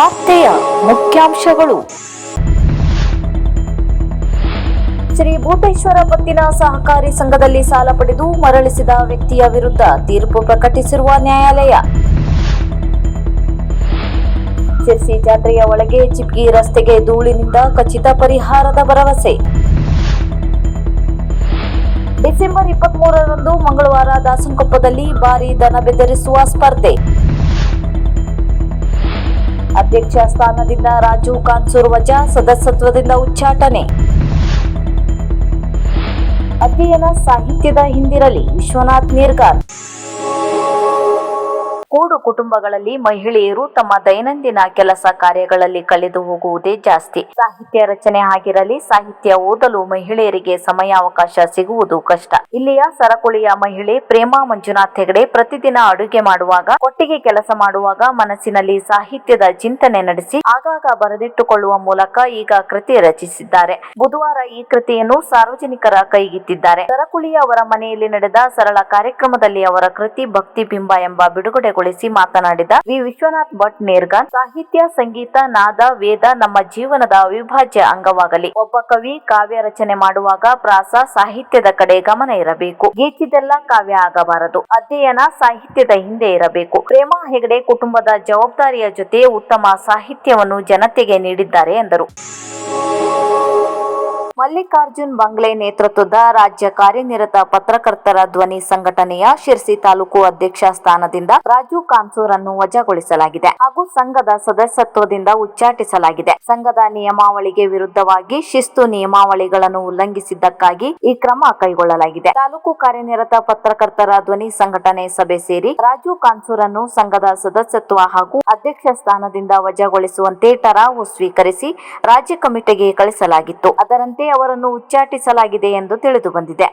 ವಾರ್ತೆಯ ಮುಖ್ಯಾಂಶಗಳು. ಶ್ರೀ ಭೂತೇಶ್ವರ ಪತ್ತಿನ ಸಹಕಾರಿ ಸಂಘದಲ್ಲಿ ಸಾಲ ಪಡೆದು ಮರಳಿಸಿದ ವ್ಯಕ್ತಿಯ ವಿರುದ್ಧ ತೀರ್ಪು ಪ್ರಕಟಿಸಿರುವ ನ್ಯಾಯಾಲಯ. ಶಿರ್ಸಿ ಜಾತ್ರೆಯ ಒಳಗೆ ಚಿಪ್ಗಿ ರಸ್ತೆಗೆ ಧೂಳಿನಿಂದ ಖಚಿತ ಪರಿಹಾರದ ಭರವಸೆ. ಡಿಸೆಂಬರ್ ಇಪ್ಪತ್ಮೂರರಂದು ಮಂಗಳವಾರ ದಾಸನಕೊಪ್ಪದಲ್ಲಿ ಭಾರೀ ದನ ಬೆದರಿಸುವ ಸ್ಪರ್ಧೆ. ಅಧ್ಯಕ್ಷ ಸ್ಥಾನದಿಂದ ರಾಜು ಕಾನ್ಸೂರ್ ವಜಾ ಸದಸ್ಯತ್ವದಿಂದ ಉಚ್ಚಾಟನೆ. ಅಧ್ಯಯನ ಸಾಹಿತ್ಯದ ಹಿಂದಿರಲಿ ವಿಶ್ವನಾಥ್ ನೀರ್ಗಾರ್. ಕೂಡು ಕುಟುಂಬಗಳಲ್ಲಿ ಮಹಿಳೆಯರು ತಮ್ಮ ದೈನಂದಿನ ಕೆಲಸ ಕಾರ್ಯಗಳಲ್ಲಿ ಕಳೆದು ಹೋಗುವುದೇ ಜಾಸ್ತಿ. ಸಾಹಿತ್ಯ ರಚನೆ ಆಗಿರಲಿ, ಸಾಹಿತ್ಯ ಓದಲು ಮಹಿಳೆಯರಿಗೆ ಸಮಯಾವಕಾಶ ಸಿಗುವುದು ಕಷ್ಟ. ಇಲ್ಲಿಯ ಸರಕುಳಿಯ ಮಹಿಳೆ ಪ್ರೇಮಾ ಮಂಜುನಾಥ್ ಹೆಗಡೆ ಪ್ರತಿದಿನ ಅಡುಗೆ ಮಾಡುವಾಗ ಒಟ್ಟಿಗೆ ಕೆಲಸ ಮಾಡುವಾಗ ಮನಸ್ಸಿನಲ್ಲಿ ಸಾಹಿತ್ಯದ ಚಿಂತನೆ ನಡೆಸಿ, ಆಗಾಗ ಬರೆದಿಟ್ಟುಕೊಳ್ಳುವ ಮೂಲಕ ಈಗ ಕೃತಿ ರಚಿಸಿದ್ದಾರೆ. ಬುಧವಾರ ಈ ಕೃತಿಯನ್ನು ಸಾರ್ವಜನಿಕರ ಕೈಗಿತ್ತಿದ್ದಾರೆ ಸರಕುಳಿಯ ಅವರ ಮನೆಯಲ್ಲಿ ನಡೆದ ಸರಳ ಕಾರ್ಯಕ್ರಮದಲ್ಲಿ ಅವರ ಕೃತಿ ಭಕ್ತಿ ಬಿಂಬ ಎಂಬ ಬಿಡುಗಡೆಗೊಳಿಸಿ ಮಾತನಾಡಿದ ವಿ. ವಿಶ್ವನಾಥ್ ಭಟ್ ನೇರ್ಗಾನ್, ಸಾಹಿತ್ಯ, ಸಂಗೀತ, ನಾದ, ವೇದ ನಮ್ಮ ಜೀವನದ ಅವಿಭಾಜ್ಯ ಅಂಗವಾಗಲಿ. ಒಬ್ಬ ಕವಿ ಕಾವ್ಯ ರಚನೆ ಮಾಡುವಾಗ ಪ್ರಾಸ ಸಾಹಿತ್ಯದ ಕಡೆ ಗಮನ ಇರಬೇಕು. ಗೀಚಿದೆಲ್ಲ ಕಾವ್ಯ ಆಗಬಾರದು. ಅಧ್ಯಯನ ಸಾಹಿತ್ಯದ ಹಿಂದೆ ಇರಬೇಕು. ಪ್ರೇಮ ಹೆಗಡೆ ಕುಟುಂಬದ ಜವಾಬ್ದಾರಿಯ ಜೊತೆ ಉತ್ತಮ ಸಾಹಿತ್ಯವನ್ನು ಜನತೆಗೆ ನೀಡಿದ್ದಾರೆ ಎಂದರು. ಮಲ್ಲಿಕಾರ್ಜುನ್ ಬಂಗ್ಲೆ ನೇತೃತ್ವದ ರಾಜ್ಯ ಕಾರ್ಯನಿರತ ಪತ್ರಕರ್ತರ ಧ್ವನಿ ಸಂಘಟನೆಯ ಶಿರ್ಸಿ ತಾಲೂಕು ಅಧ್ಯಕ್ಷ ಸ್ಥಾನದಿಂದ ರಾಜು ಕಾನ್ಸೂರ್ ಅನ್ನು ವಜಾಗೊಳಿಸಲಾಗಿದೆ ಹಾಗೂ ಸಂಘದ ಸದಸ್ಯತ್ವದಿಂದ ಉಚ್ಚಾಟಿಸಲಾಗಿದೆ. ಸಂಘದ ನಿಯಮಾವಳಿಗೆ ವಿರುದ್ಧವಾಗಿ ಶಿಸ್ತು ನಿಯಮಾವಳಿಗಳನ್ನು ಉಲ್ಲಂಘಿಸಿದ್ದಕ್ಕಾಗಿ ಈ ಕ್ರಮ ಕೈಗೊಳ್ಳಲಾಗಿದೆ. ತಾಲೂಕು ಕಾರ್ಯನಿರತ ಪತ್ರಕರ್ತರ ಧ್ವನಿ ಸಂಘಟನೆ ಸಭೆ ಸೇರಿ ರಾಜು ಕಾನ್ಸೂರ್ ಅನ್ನು ಸಂಘದ ಸದಸ್ಯತ್ವ ಹಾಗೂ ಅಧ್ಯಕ್ಷ ಸ್ಥಾನದಿಂದ ವಜಾಗೊಳಿಸುವಂತೆ ಟರಾವು ಸ್ವೀಕರಿಸಿ ರಾಜ್ಯ ಕಮಿಟಿಗೆ ಕಳಿಸಲಾಗಿತ್ತು. ಅದರಂತೆ ಅವರನ್ನು ಉಚ್ಚಾಟಿಸಲಾಗಿದೆ ಎಂದು ತಿಳಿದು ಬಂದಿದೆ.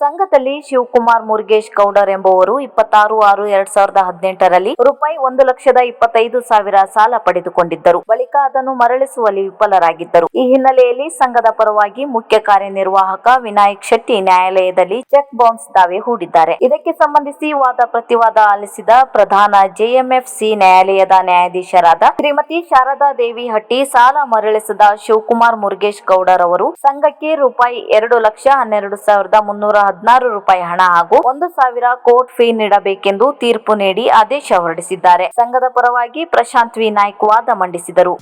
ಸಂಘದಲ್ಲಿ ಶಿವಕುಮಾರ್ ಮುರುಗೇಶ್ ಗೌಡರ್ ಎಂಬುವರು ಇಪ್ಪತ್ತಾರು ಆರು ಎರಡ್ ಸಾವಿರದ ಹದಿನೆಂಟರಲ್ಲಿ ರೂಪಾಯಿ ಒಂದು ಲಕ್ಷದ ಇಪ್ಪತ್ತೈದು ಸಾವಿರ ಸಾಲ ಪಡೆದುಕೊಂಡಿದ್ದರು. ಬಳಿಕ ಅದನ್ನು ಮರಳಿಸುವಲ್ಲಿ ವಿಫಲರಾಗಿದ್ದರು. ಈ ಹಿನ್ನೆಲೆಯಲ್ಲಿ ಸಂಘದ ಪರವಾಗಿ ಮುಖ್ಯ ಕಾರ್ಯನಿರ್ವಾಹಕ ವಿನಾಯಕ್ ಶೆಟ್ಟಿ ನ್ಯಾಯಾಲಯದಲ್ಲಿ ಚೆಕ್ ಬೌನ್ಸ್ ದಾವೆ ಹೂಡಿದ್ದಾರೆ. ಇದಕ್ಕೆ ಸಂಬಂಧಿಸಿ ವಾದ ಪ್ರತಿವಾದ ಆಲಿಸಿದ ಪ್ರಧಾನ ಜೆಎಂಎಫ್ಸಿ ನ್ಯಾಯಾಲಯದ ನ್ಯಾಯಾಧೀಶರಾದ ಶ್ರೀಮತಿ ಶಾರದಾ ದೇವಿ ಹಟ್ಟಿ, ಸಾಲ ಮರಳಿಸಿದ ಶಿವಕುಮಾರ್ ಮುರುಗೇಶ್ ಗೌಡರ್ ಅವರು ಸಂಘಕ್ಕೆ ರೂಪಾಯಿ ಎರಡು ಲಕ್ಷ ಹನ್ನೆರಡು ಸಾವಿರದ ಮುನ್ನೂರ ಹದಿನಾರು ರೂಪಾಯಿ ಹಣ ಹಾಗೂ ಒಂದು ಸಾವಿರ ಕೋರ್ಟ್ ಫೀ ನೀಡಬೇಕೆಂದು ತೀರ್ಪು ನೀಡಿ ಆದೇಶ ಹೊರಡಿಸಿದ್ದಾರೆ. ಸಂಘದ ಪರವಾಗಿ ಪ್ರಶಾಂತ್ ವಿ. ನಾಯ್ಕ್ ವಾದ ಮಂಡಿಸಿದರು.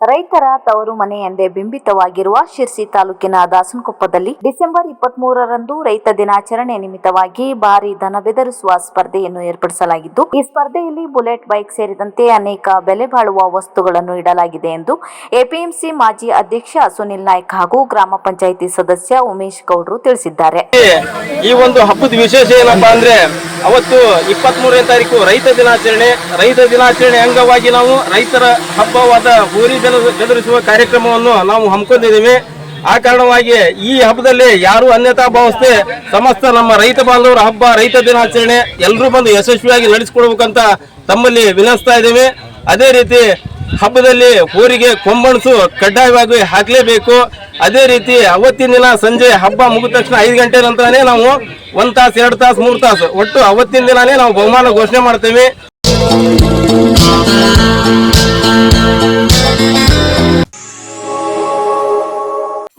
ರೈತರ ತವರು ಮನೆ ಎಂದೇ ಬಿಂಬಿತವಾಗಿರುವ ಶಿರ್ಸಿ ತಾಲೂಕಿನ ದಾಸನಕೊಪ್ಪದಲ್ಲಿ ಡಿಸೆಂಬರ್ ಇಪ್ಪತ್ತ್ ಮೂರರಂದು ರೈತ ದಿನಾಚರಣೆ ನಿಮಿತ್ತವಾಗಿ ಭಾರಿ ದನ ಬೆದರಿಸುವ ಸ್ಪರ್ಧೆಯನ್ನು ಏರ್ಪಡಿಸಲಾಗಿದ್ದು, ಈ ಸ್ಪರ್ಧೆಯಲ್ಲಿ ಬುಲೆಟ್ ಬೈಕ್ ಸೇರಿದಂತೆ ಅನೇಕ ಬೆಲೆ ಬಾಳುವ ವಸ್ತುಗಳನ್ನು ಇಡಲಾಗಿದೆ ಎಂದು ಎಪಿಎಂಸಿ ಮಾಜಿ ಅಧ್ಯಕ್ಷ ಸುನಿಲ್ ನಾಯ್ಕ್ ಹಾಗೂ ಗ್ರಾಮ ಪಂಚಾಯಿತಿ ಸದಸ್ಯ ಉಮೇಶ್ ಗೌಡ್ರು ತಿಳಿಸಿದ್ದಾರೆ. ಈ ಒಂದು ಹಬ್ಬದ ವಿಶೇಷ ಏನಪ್ಪಾ ಅಂದ್ರೆ, ಅವತ್ತು ಇಪ್ಪತ್ತ್ ಮೂರನೇ ತಾರೀಕು ರೈತ ದಿನಾಚರಣೆ. ರೈತ ದಿನಾಚರಣೆ ಅಂಗವಾಗಿ ನಾವು ರೈತರ ಹಬ್ಬವಾದ ಹೋರಿ ಬೆದರಿಸುವ ಕಾರ್ಯಕ್ರಮವನ್ನು ನಾವು ಹಮ್ಮಿಕೊಂಡಿದ್ದೀವಿ. ಆ ಕಾರಣವಾಗಿ ಈ ಹಬ್ಬದಲ್ಲಿ ಯಾರು ಅನ್ಯತಾ ಭಾವಿಸದೆ ಸಮಸ್ತ ನಮ್ಮ ರೈತ ಬಾಂಧವರ ಹಬ್ಬ, ರೈತ ದಿನಾಚರಣೆ ಎಲ್ಲರೂ ಬಂದು ಯಶಸ್ವಿಯಾಗಿ ನಡೆಸಿಕೊಡ್ಬೇಕಂತ ತಮ್ಮಲ್ಲಿ ವಿನಂತಿಸ್ತಾ ಇದ್ದೀವಿ. ಅದೇ ರೀತಿ ಹಬ್ಬದಲ್ಲಿ ಊರಿಗೆ ಕೊಂಬಣಸು ಕಡ್ಡಾಯವಾಗಿ ಹಾಕಲೇಬೇಕು. ಅದೇ ರೀತಿ ಅವತ್ತಿನ ದಿನ ಸಂಜೆ ಹಬ್ಬ ಮುಗಿದ ತಕ್ಷಣ ಐದು ಗಂಟೆ ನಂತರನೇ ನಾವು ಒಂದು ತಾಸು, ಎರಡು ತಾಸು, ಮೂರು ತಾಸು ಒಟ್ಟು ಅವತ್ತಿನ ದಿನಾನೇ ನಾವು ಬಹುಮಾನ ಘೋಷಣೆ ಮಾಡ್ತೇವೆ. you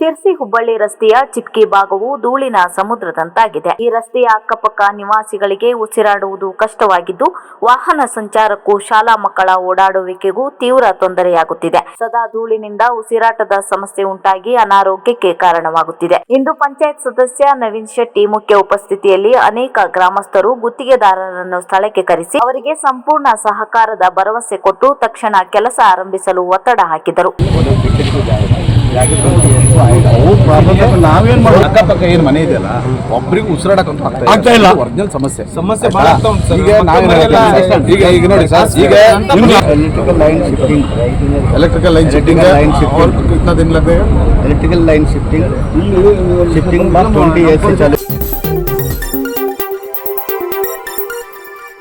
ಶಿರ್ಸಿ ಹುಬ್ಬಳ್ಳಿ ರಸ್ತೆಯ ಚಿಪ್ಕಿ ಭಾಗವು ಧೂಳಿನ ಸಮುದ್ರದಂತಾಗಿದೆ. ಈ ರಸ್ತೆಯ ಅಕ್ಕಪಕ್ಕ ನಿವಾಸಿಗಳಿಗೆ ಉಸಿರಾಡುವುದು ಕಷ್ಟವಾಗಿದ್ದು, ವಾಹನ ಸಂಚಾರಕ್ಕೂ ಶಾಲಾ ಮಕ್ಕಳ ಓಡಾಡುವಿಕೆಗೂ ತೀವ್ರ ತೊಂದರೆಯಾಗುತ್ತಿದೆ. ಸದಾ ಧೂಳಿನಿಂದ ಉಸಿರಾಟದ ಸಮಸ್ಯೆ ಉಂಟಾಗಿ ಅನಾರೋಗ್ಯಕ್ಕೆ ಕಾರಣವಾಗುತ್ತಿದೆ. ಇಂದು ಪಂಚಾಯತ್ ಸದಸ್ಯ ನವೀನ್ ಶೆಟ್ಟಿ ಮುಖ್ಯ ಉಪಸ್ಥಿತಿಯಲ್ಲಿ ಅನೇಕ ಗ್ರಾಮಸ್ಥರು ಗುತ್ತಿಗೆದಾರರನ್ನು ಸ್ಥಳಕ್ಕೆ ಕರೆಸಿ ಅವರಿಗೆ ಸಂಪೂರ್ಣ ಸಹಕಾರದ ಭರವಸೆ ಕೊಟ್ಟು ತಕ್ಷಣ ಕೆಲಸ ಆರಂಭಿಸಲು ಒತ್ತಡ ಹಾಕಿದರು. ನಾವೇನ್ ಮಾಡೋದು ಅಕ್ಕಪಕ್ಕ ಏನ್ ಮನೆ ಇದೆಯಲ್ಲ ಒಬ್ರಿಗೆ ಉಸಿರಾಡಕ್ಕಂತೂ ಆಗ್ತಾ ಇಲ್ಲ ಒರಿಜಿನಲ್ ಸಮಸ್ಯೆ ಸಮಸ್ಯೆ ಬಹಳ ಆಗ್ತಾ ಉಂಟು ಸರ್. ಈಗ ನಾವೇನ್ ಹೇಳ್ತೀವಿ, ಈಗ ಈಗ ನೋಡಿ ಸರ್ ಈಗ electrical line shifting electrical line setting Line shifting. कितना दिन लगेगा electrical line shifting shifting twenty AC चालीस